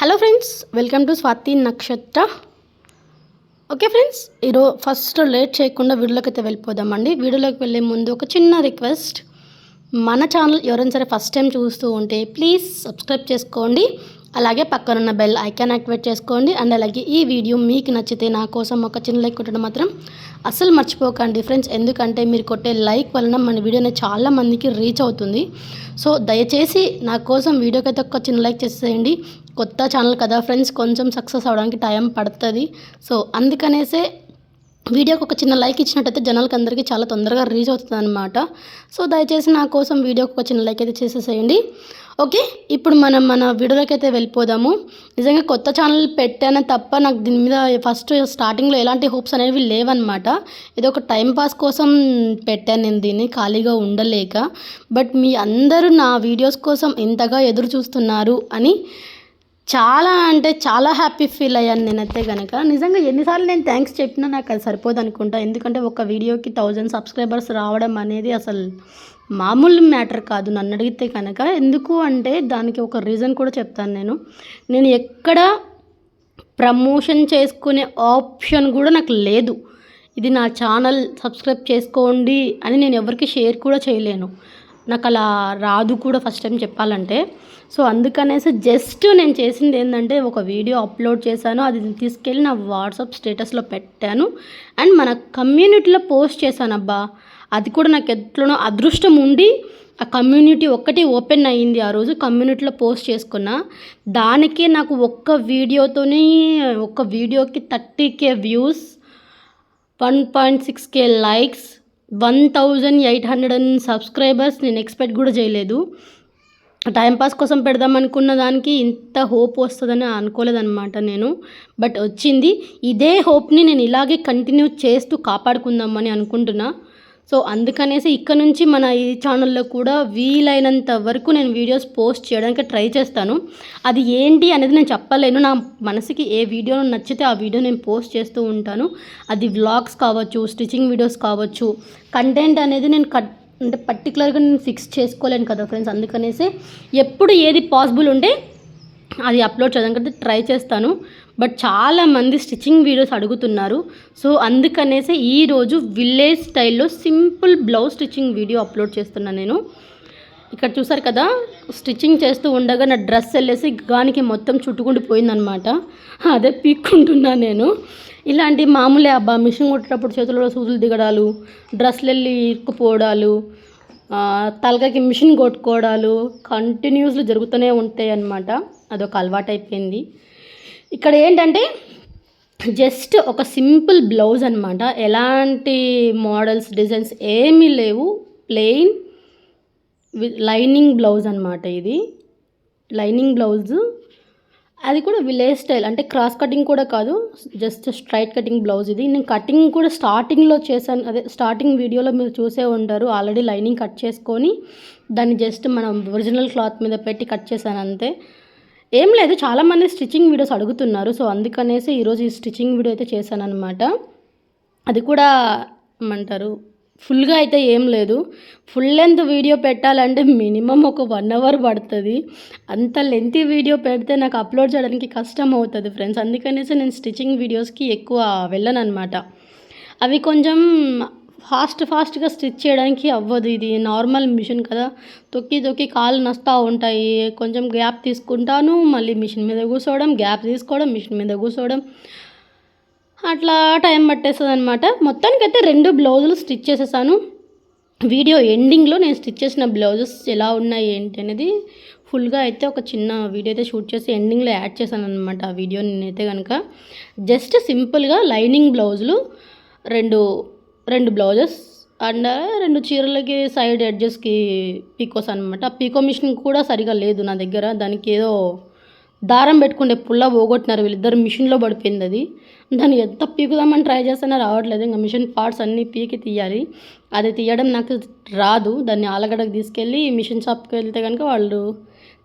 Hello friends welcome to Swathi Nakshatra okay friends ఈరోజు first late చేయకుండా వీడియోలోకి అయితే వెళ్ళిపోదామండి. వీడియోలోకి వెళ్ళే ముందు ఒక చిన్న రిక్వెస్ట్ మన ఛానల్ ఎవరైనా సరే ఫస్ట్ టైం చూస్తూ ఉంటే ప్లీజ్ సబ్స్క్రైబ్ చేసుకోండి. అలాగే పక్కనున్న బెల్ ఐకాన్ యాక్టివేట్ చేసుకోండి. అండ్ అలాగే ఈ వీడియో మీకు నచ్చితే నా కోసం ఒక చిన్న లైక్ కొట్టడం మాత్రం అస్సలు మర్చిపోకండి ఫ్రెండ్స్. ఎందుకంటే మీరు కొట్టే లైక్ వలన మన వీడియో అనేది చాలా మందికి రీచ్ అవుతుంది. సో దయచేసి నా కోసం వీడియోకి అయితే ఒక చిన్న లైక్ చేసేయండి. కొత్త ఛానల్ కదా ఫ్రెండ్స్ కొంచెం సక్సెస్ అవడానికి టైం పడుతుంది. సో అందుకనేసే వీడియోకి ఒక చిన్న లైక్ ఇచ్చినట్టయితే జనాలకి అందరికీ చాలా తొందరగా రీచ్ అవుతుంది అనమాట సో దయచేసి నా కోసం వీడియోకి ఒక చిన్న లైక్ అయితే చేసేసేయండి. ఓకే ఇప్పుడు మనం మన వీడియోలోకి అయితే వెళ్ళిపోదాము. నిజంగా కొత్త ఛానల్ పెట్టాను తప్ప నాకు దీని మీద ఫస్ట్ స్టార్టింగ్లో ఎలాంటి హోప్స్ అనేవి లేవన్నమాట. ఇది ఒక టైం పాస్ కోసం పెట్టాను నేను దీన్ని ఖాళీగా ఉండలేక. బట్ మీ అందరూ నా వీడియోస్ కోసం ఇంతగా ఎదురు చూస్తున్నారు అని చాలా అంటే చాలా హ్యాపీ ఫీల్ అయ్యాను నేనైతే కనుక నిజంగా ఎన్నిసార్లు నేను థ్యాంక్స్ చెప్పినా నాకు అది సరిపోదు అనుకుంటా. ఎందుకంటే ఒక వీడియోకి థౌజండ్ సబ్స్క్రైబర్స్ రావడం అనేది అసలు మామూలు మ్యాటర్ కాదు నన్ను అడిగితే కనుక. ఎందుకు అంటే దానికి ఒక రీజన్ కూడా చెప్తాను నేను. నేను ఎక్కడ ప్రమోషన్ చేసుకునే ఆప్షన్ కూడా నాకు లేదు. ఇది నా ఛానల్ సబ్స్క్రైబ్ చేసుకోండి అని నేను ఎవరికి షేర్ కూడా చేయలేను. నాకు అలా రాదు కూడా ఫస్ట్ టైం చెప్పాలంటే. సో అందుకనేసి జస్ట్ నేను చేసింది ఏంటంటే ఒక వీడియో అప్లోడ్ చేశాను. అది తీసుకెళ్ళి నా వాట్సాప్ స్టేటస్లో పెట్టాను. అండ్ మన కమ్యూనిటీలో పోస్ట్ చేశాను అబ్బా. అది కూడా నాకు ఎట్లనో అదృష్టం ఉండి ఆ కమ్యూనిటీ ఒక్కటి ఓపెన్ అయ్యింది ఆ రోజు కమ్యూనిటీలో పోస్ట్ చేసుకున్నా. దానికే నాకు ఒక్క వీడియోతోనే ఒక్క వీడియోకి thirty K views one point six K likes one thousand eight hundred and subscribers నేను ఎక్స్పెక్ట్ కూడా చేయలేదు. టైంపాస్ కోసం పెడదాం అనుకున్న దానికి ఇంత హోప్ వస్తుందని అనుకోలేదన్నమాట నేను. బట్ వచ్చింది. ఇదే హోప్ని నేను ఇలాగే కంటిన్యూ చేస్తూ కాపాడుకుందామని అనుకుంటున్నా. సో అందుకనేసి ఇక్కడ నుంచి మన ఈ ఛానల్లో కూడా వీలైనంత వరకు నేను వీడియోస్ పోస్ట్ చేయడానికి ట్రై చేస్తాను. అది ఏంటి అనేది నేను చెప్పలేను. నా మనసుకి ఏ వీడియో నచ్చితే ఆ వీడియో నేను పోస్ట్ చేస్తూ ఉంటాను. అది వ్లాగ్స్ కావచ్చు స్టిచ్చింగ్ వీడియోస్ కావచ్చు కంటెంట్ అనేది నేను కట్ అంటే పర్టికులర్గా నేను ఫిక్స్ చేసుకోలేను కదా ఫ్రెండ్స్ అందుకనేసి ఎప్పుడు ఏది పాసిబుల్ ఉంటే అది అప్లోడ్ చేయడానికి ట్రై చేస్తాను. బట్ చాలామంది స్టిచ్చింగ్ వీడియోస్ అడుగుతున్నారు. సో అందుకనేసి ఈరోజు విలేజ్ స్టైల్లో simple blouse stitching video upload చేస్తున్నాను నేను. ఇక్కడ చూసారు కదా? స్టిచ్చింగ్ చేస్తూ ఉండగా నా డ్రెస్ వెళ్ళేసి గానికి మొత్తం చుట్టుకుంటూ పోయిందనమాట. అదే పీక్కుంటున్నా నేను. ఇలాంటి మామూలే అబ్బా మిషన్ కుట్టేటప్పుడు చేతులలో సూదులు దిగడాలు డ్రెస్లు వెళ్ళి ఇరుక్కుపోవడాలు తలకకి మిషన్ కొట్టుకోవడాలు కంటిన్యూస్లు జరుగుతూనే ఉంటాయి అన్నమాట అదొక అలవాటు అయిపోయింది ఇక్కడ ఏంటంటే జస్ట్ ఒక సింపుల్ బ్లౌజ్ అనమాట ఎలాంటి మోడల్స్ డిజైన్స్ ఏమీ లేవు. ప్లెయిన్ విత్ లైనింగ్ బ్లౌజ్ అనమాట ఇది. Lining blouse. అది కూడా విలేజ్ స్టైల్. అంటే క్రాస్ కటింగ్ కూడా కాదు. జస్ట్ స్ట్రైట్ కటింగ్ బ్లౌజ్ ఇది. నేను కటింగ్ కూడా స్టార్టింగ్లో చేశాను. అదే స్టార్టింగ్ వీడియోలో మీరు చూసే ఉంటారు. ఆల్రెడీ లైనింగ్ కట్ చేసుకొని దాన్ని జస్ట్ మనం ఒరిజినల్ క్లాత్ మీద పెట్టి కట్ చేశాను అంతే. ఏం లేదు చాలామంది స్టిచ్చింగ్ వీడియోస్ అడుగుతున్నారు. సో అందుకనేసి ఈరోజు ఈ స్టిచ్చింగ్ వీడియో అయితే చేశాననమాట అది కూడా ఏమంటారు ఫుల్గా అయితే ఏం లేదు. ఫుల్ లెంత్ వీడియో పెట్టాలంటే మినిమం ఒక వన్ అవర్ పడుతుంది. అంత లెంత్ వీడియో పెడితే నాకు అప్లోడ్ చేయడానికి కష్టం అవుతుంది ఫ్రెండ్స్. అందుకనేసి నేను స్టిచ్చింగ్ వీడియోస్కి ఎక్కువ వెళ్ళను అనమాట అవి కొంచెం ఫాస్ట్ ఫాస్ట్గా స్టిచ్ చేయడానికి అవ్వదు. ఇది నార్మల్ మిషన్ కదా. తొక్కి తొక్కి కాళ్ళు నస్తూ ఉంటాయి. కొంచెం గ్యాప్ తీసుకుంటాను. మళ్ళీ మిషన్ మీద కూర్చోవడం గ్యాప్ తీసుకోవడం మిషన్ మీద కూర్చోవడం. అట్లా టైం పట్టేస్తుంది అనమాట మొత్తానికైతే రెండు బ్లౌజులు స్టిచ్ చేసేసాను. వీడియో ఎండింగ్లో నేను స్టిచ్ చేసిన బ్లౌజెస్ ఎలా ఉన్నాయి ఏంటి అనేది ఫుల్గా అయితే ఒక చిన్న వీడియో అయితే షూట్ చేసి ఎండింగ్లో యాడ్ చేశాను అనమాట ఆ వీడియో నేనైతే కనుక జస్ట్ సింపుల్గా లైనింగ్ బ్లౌజులు రెండు రెండు బ్లౌజెస్ అండ్ రెండు చీరలకి సైడ్ ఎడ్జెస్కి పీకోస్ అనమాట పీకో మిషన్ కూడా సరిగా లేదు నా దగ్గర. దానికి ఏదో దారం పెట్టుకుంటే పుల్ల పోగొట్టినారు వీళ్ళిద్దరు. మిషన్లో పడిపోయింది అది. దాన్ని ఎంత పీకుదామని ట్రై చేస్తున్నా రావట్లేదు. ఇంకా మిషన్ పార్ట్స్ అన్నీ పీకి తీయాలి. అది తీయడం నాకు రాదు. దాన్ని ఆలగడకు తీసుకెళ్ళి మిషన్ షాప్కి వెళ్తే కనుక వాళ్ళు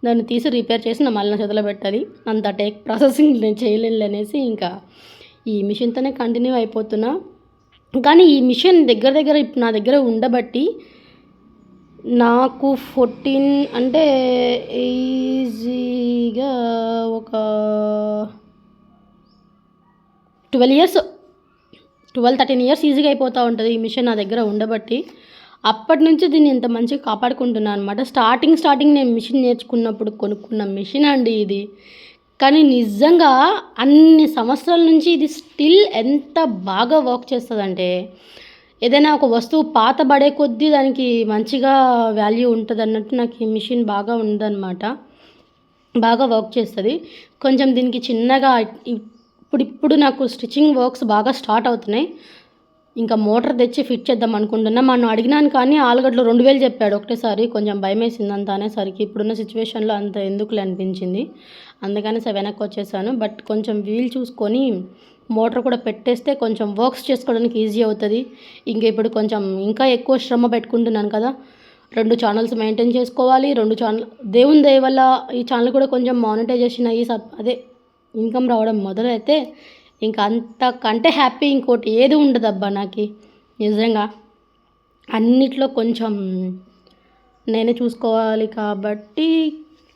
దాన్ని తీసి రిపేర్ చేసి నా మళ్ళీ చేతిలో పెట్టాలి. అంత టేక్ ప్రాసెసింగ్ నేను చేయలేను అనేసి ఇంకా ఈ మిషన్తోనే కంటిన్యూ అయిపోతున్నా. కానీ ఈ మిషన్ దగ్గర దగ్గర ఇప్పుడు నా దగ్గర ఉండబట్టి నాకు ఫోర్టీన్ అంటే ఈజీగా ఒక twelve years twelve thirteen years ఈజీగా అయిపోతూ ఉంటుంది ఈ మిషన్ నా దగ్గర ఉండబట్టి. అప్పటి నుంచి దీన్ని ఇంత మంచిగా కాపాడుకుంటున్నాను అనమాట స్టార్టింగ్ స్టార్టింగ్ నేను మిషన్ నేర్చుకున్నప్పుడు కొనుక్కున్న మిషన్ అండి ఇది. కానీ నిజంగా అన్ని సంవత్సరాల నుంచి ఇది స్టిల్ ఎంత బాగా వర్క్ చేస్తుందంటే ఏదైనా ఒక వస్తువు పాత పడే కొద్దీ దానికి మంచిగా వాల్యూ ఉంటుంది అన్నట్టు నాకు ఈ మిషన్ బాగా ఉందన్నమాట. బాగా వర్క్ చేస్తుంది. కొంచెం దీనికి చిన్నగా ఇప్పుడిప్పుడు నాకు స్టిచ్చింగ్ వర్క్స్ బాగా స్టార్ట్ అవుతున్నాయి. ఇంకా మోటార్ తెచ్చి ఫిట్ చేద్దాం అనుకుంటున్నా. మనం అడిగినాను కానీ ఆలుగడ్డలు రెండు వేలు చెప్పాడు. ఒకటేసారి కొంచెం భయం వేసింది అంత అనేసరికి ఇప్పుడున్న సిచ్యువేషన్లో అంత ఎందుకులే అనిపించింది. అందుకని సార్ వెనక్కి వచ్చేసాను. బట్ కొంచెం వీలు చూసుకొని మోటార్ కూడా పెట్టేస్తే కొంచెం వర్క్స్ చేసుకోవడానికి ఈజీ అవుతుంది. ఇంకా ఇప్పుడు కొంచెం ఇంకా ఎక్కువ శ్రమ పెట్టుకుంటున్నాను కదా. రెండు ఛానల్స్ మెయింటైన్ చేసుకోవాలి. రెండు ఛానల్ దేవుని దయ వల్ల ఈ ఛానల్ కూడా కొంచెం మానిటైజేషన్ అయ్యి సబ్ అదే ఇన్కమ్ రావడం మొదలైతే ఇంకా అంతకంటే హ్యాపీ ఇంకోటి ఏది ఉండదు అబ్బా నాకు. నిజంగా అన్నిట్లో కొంచెం నేనే చూసుకోవాలి కాబట్టి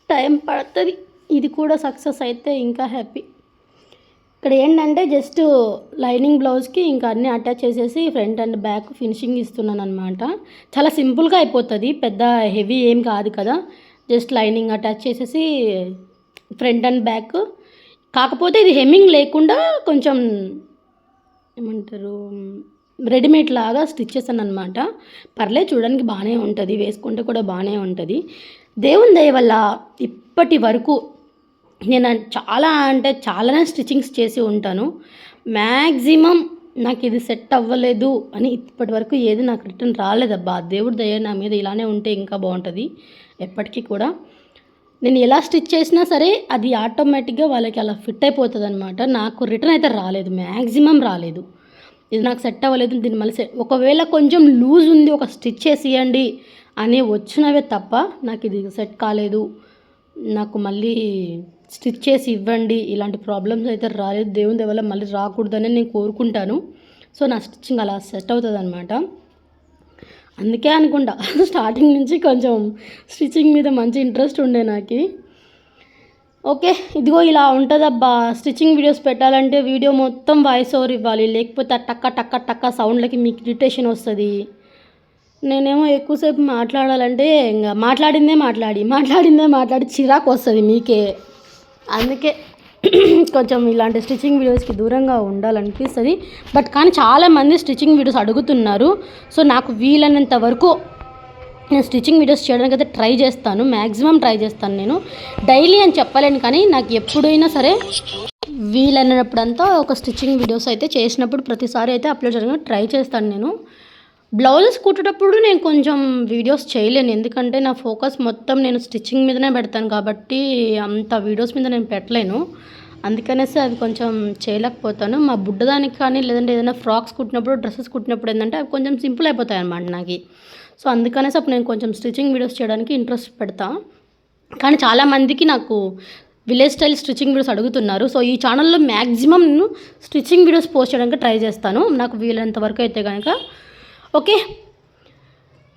టైం పడుతుంది. ఇది కూడా సక్సెస్ అయితే ఇంకా హ్యాపీ. ఇక్కడ ఏంటంటే జస్ట్ లైనింగ్ బ్లౌజ్కి ఇంకా అన్నీ అటాచ్ చేసేసి ఫ్రంట్ అండ్ బ్యాక్ ఫినిషింగ్ ఇస్తున్నాను అనమాట చాలా సింపుల్గా అయిపోతుంది. పెద్ద హెవీ ఏం కాదు కదా. జస్ట్ లైనింగ్ అటాచ్ చేసేసి ఫ్రంట్ అండ్ బ్యాక్ కాకపోతే ఇది హెమ్మింగ్ లేకుండా కొంచెం ఏమంటారు రెడీమేడ్ లాగా స్టిచ్ చేశాను అనమాట పర్లేదు చూడడానికి బాగానే ఉంటుంది వేసుకుంటే కూడా బాగానే ఉంటుంది. దేవుని దయ వల్ల ఇప్పటి వరకు నేను చాలా అంటే చాలానే స్టిచ్చింగ్స్ చేసి ఉంటాను. మ్యాక్సిమం నాకు ఇది సెట్ అవ్వలేదు అని ఇప్పటి వరకు ఏది నాకు రిటర్న్ రాలేదబ్బా. దేవుడి దయ నా మీద ఇలానే ఉంటే ఇంకా బాగుంటుంది ఎప్పటికీ కూడా. నేను ఎలా స్టిచ్ చేసినా సరే అది ఆటోమేటిక్గా వాళ్ళకి అలా ఫిట్ అయిపోతుంది అనమాట నాకు రిటర్న్ అయితే రాలేదు మ్యాక్సిమం రాలేదు. ఇది నాకు సెట్ అవ్వలేదు దీన్ని మళ్ళీ సెట్ ఒకవేళ కొంచెం లూజ్ ఉంది ఒక స్టిచ్ చేసి ఇవ్వండి అని వచ్చినవే తప్ప నాకు ఇది సెట్ కాలేదు. నాకు మళ్ళీ స్టిచ్ చేసి ఇవ్వండి ఇలాంటి ప్రాబ్లమ్స్ అయితే రాలేదు. దేవుని వల్ల మళ్ళీ రాకూడదని నేను కోరుకుంటాను. సో నా స్టిచ్చింగ్ అలా సెట్ అవుతుంది అనమాట అందుకే అనుకుంటా. స్టార్టింగ్ నుంచి కొంచెం స్టిచ్చింగ్ మీద మంచి ఇంట్రెస్ట్ ఉండే నాకు. ఓకే ఇదిగో ఇలా ఉంటుందబ్బా. స్టిచ్చింగ్ వీడియోస్ పెట్టాలంటే వీడియో మొత్తం వాయిస్ ఓవర్ ఇవ్వాలి. లేకపోతే టక్క టక్క టక్క సౌండ్లకి మీకు ఇరిటేషన్ వస్తుంది. నేనేమో ఎక్కువసేపు మాట్లాడాలంటే ఇంకా మాట్లాడిందే మాట్లాడి మాట్లాడిందే మాట్లాడి చిరాకు వస్తుంది మీకే. అందుకే కొంచెం ఇలాంటి స్టిచ్చింగ్ వీడియోస్కి దూరంగా ఉండాలనిపిస్తుంది. బట్ కానీ చాలామంది స్టిచ్చింగ్ వీడియోస్ అడుగుతున్నారు. సో నాకు వీలైనంత వరకు నేను స్టిచ్చింగ్ వీడియోస్ చేయడానికి అయితే ట్రై చేస్తాను. మ్యాక్సిమం ట్రై చేస్తాను నేను. డైలీ అని చెప్పలేను కానీ నాకు ఎప్పుడైనా సరే వీలైనప్పుడంతా ఒక స్టిచ్చింగ్ వీడియోస్ అయితే చేసినప్పుడు ప్రతిసారి అయితే అప్లోడ్ చేయడానికి ట్రై చేస్తాను నేను. బ్లౌజెస్ కుట్టేటప్పుడు నేను కొంచెం వీడియోస్ చేయలేను. ఎందుకంటే నా ఫోకస్ మొత్తం నేను స్టిచ్చింగ్ మీదనే పెడతాను కాబట్టి అంత వీడియోస్ మీద నేను పెట్టలేను. అందుకనేసి అవి కొంచెం చేయలేకపోతాను. మా బుడ్డదానికి కానీ లేదంటే ఏదైనా ఫ్రాక్స్ కుట్టినప్పుడు డ్రెస్సెస్ కుట్టినప్పుడు ఏంటంటే అవి కొంచెం సింపుల్ అయిపోతాయి అనమాట నాకు. సో అందుకనేసి అప్పుడు నేను కొంచెం స్టిచ్చింగ్ వీడియోస్ చేయడానికి ఇంట్రెస్ట్ పెడతా. కానీ చాలామందికి నాకు విలేజ్ స్టైల్ స్టిచ్చింగ్ వీడియోస్ అడుగుతున్నారు. సో ఈ ఛానల్లో మ్యాక్సిమం నేను స్టిచ్చింగ్ వీడియోస్ పోస్ట్ చేయడానికి ట్రై చేస్తాను. నాకు వీలైనంత వరకు అయితే కనుక ఓకే?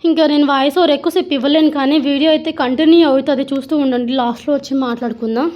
ఇంకా నేను వాయిస్ ఓవర్ ఎక్కువసేపు ఇవ్వలేను కానీ వీడియో అయితే కంటిన్యూ అవుతుంది. చూస్తూ ఉండండి. లాస్ట్లో వచ్చి మాట్లాడుకుందాం.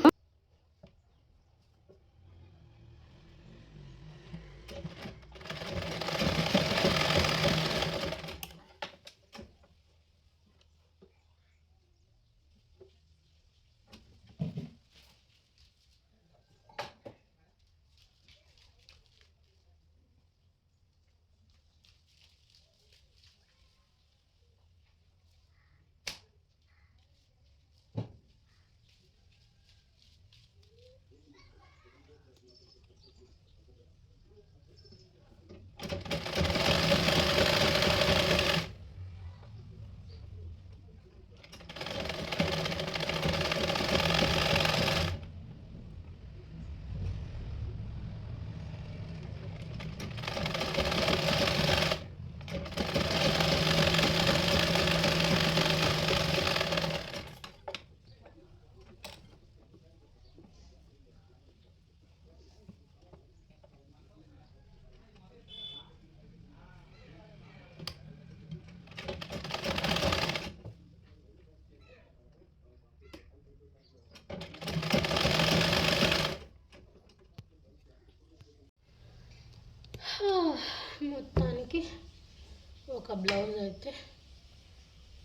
ఒక బ్లౌజ్ అయితే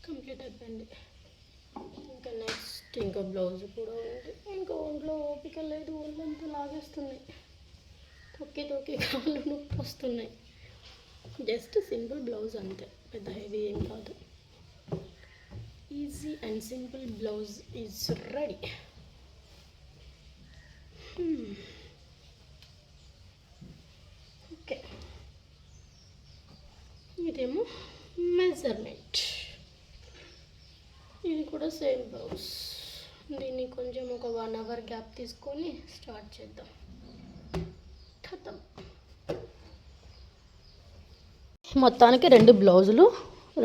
కంప్లీట్ అయిపోయింది. ఇంకా నెక్స్ట్ ఇంకా బ్లౌజ్ కూడా ఉంది. ఇంకా ఒంట్లో ఓపిక లేదు ఒళ్ళంతా లాగేస్తుంది. తొక్కి తొక్కి కాళ్ళు నొప్పి వస్తున్నాయి. జస్ట్ సింపుల్ బ్లౌజ్ అంతే పెద్ద హెవీ ఏం కాదు. Easy and simple blouse is ready ఇదేమో మెజర్మెంట్. ఇది కూడా సేమ్ బ్లౌజ్. దీన్ని కొంచెం ఒక వన్ అవర్ గ్యాప్ తీసుకొని స్టార్ట్ చేద్దాం. ఖతం మొత్తానికి రెండు బ్లౌజులు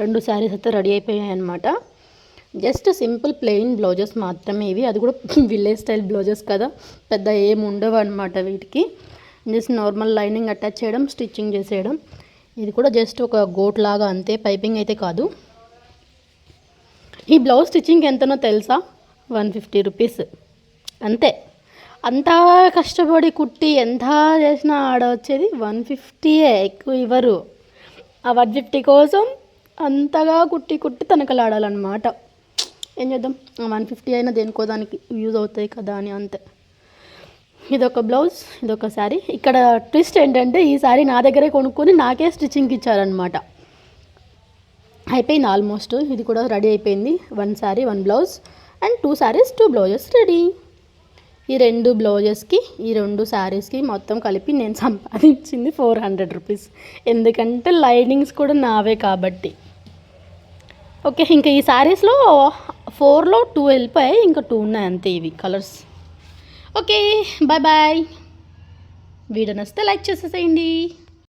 రెండు శారీస్ అయితే రెడీ అయిపోయాయి అనమాట జస్ట్ సింపుల్ ప్లెయిన్ బ్లౌజెస్ మాత్రమే ఇవి. అది కూడా విలేజ్ స్టైల్ బ్లౌజెస్ కదా. పెద్ద ఏమి ఉండవు అనమాట వీటికి. జస్ట్ నార్మల్ లైనింగ్ అటాచ్ చేయడం స్టిచ్చింగ్ చేసేయడం. ఇది కూడా జస్ట్ ఒక గోట్ లాగా అంతే పైపింగ్ అయితే కాదు. ఈ బ్లౌజ్ స్టిచ్చింగ్ ఎంతనో తెలుసా? One fifty rupees. అంతే. అంతా కష్టపడి కుట్టి ఎంత చేసినా ఆడ వచ్చేది వన్ ఫిఫ్టీయే ఎక్కువ ఇవ్వరు. ఆ వన్ ఫిఫ్టీ కోసం అంతగా కుట్టి కుట్టి తనకలాడాలన్నమాట. ఏం చేద్దాం? వన్ ఫిఫ్టీ అయినా దేనికో దానికి యూజ్ అవుతాయి కదా అని అంతే. ఇదొక బ్లౌజ్ ఇదొక శారీ. ఇక్కడ ట్విస్ట్ ఏంటంటే ఈ శారీ నా దగ్గరే కొనుక్కొని నాకే స్టిచ్చింగ్కి ఇచ్చారనమాట అయిపోయింది ఆల్మోస్ట్. ఇది కూడా రెడీ అయిపోయింది. One sari one blouse and two saris two blouses ready. ఈ రెండు బ్లౌజెస్కి ఈ రెండు శారీస్కి మొత్తం కలిపి నేను సంపాదించింది ఫోర్ హండ్రెడ్ రూపీస్. ఎందుకంటే లైనింగ్స్ కూడా నావే కాబట్టి. ఓకే ఇంకా ఈ శారీస్లో ఫోర్లో టూ వెళ్ళిపోయాయి ఇంకా టూ ఉన్నాయి అంతే ఇవి colours. Okay bye bye. Video నచ్చితే లైక్ చేసేసేయండి.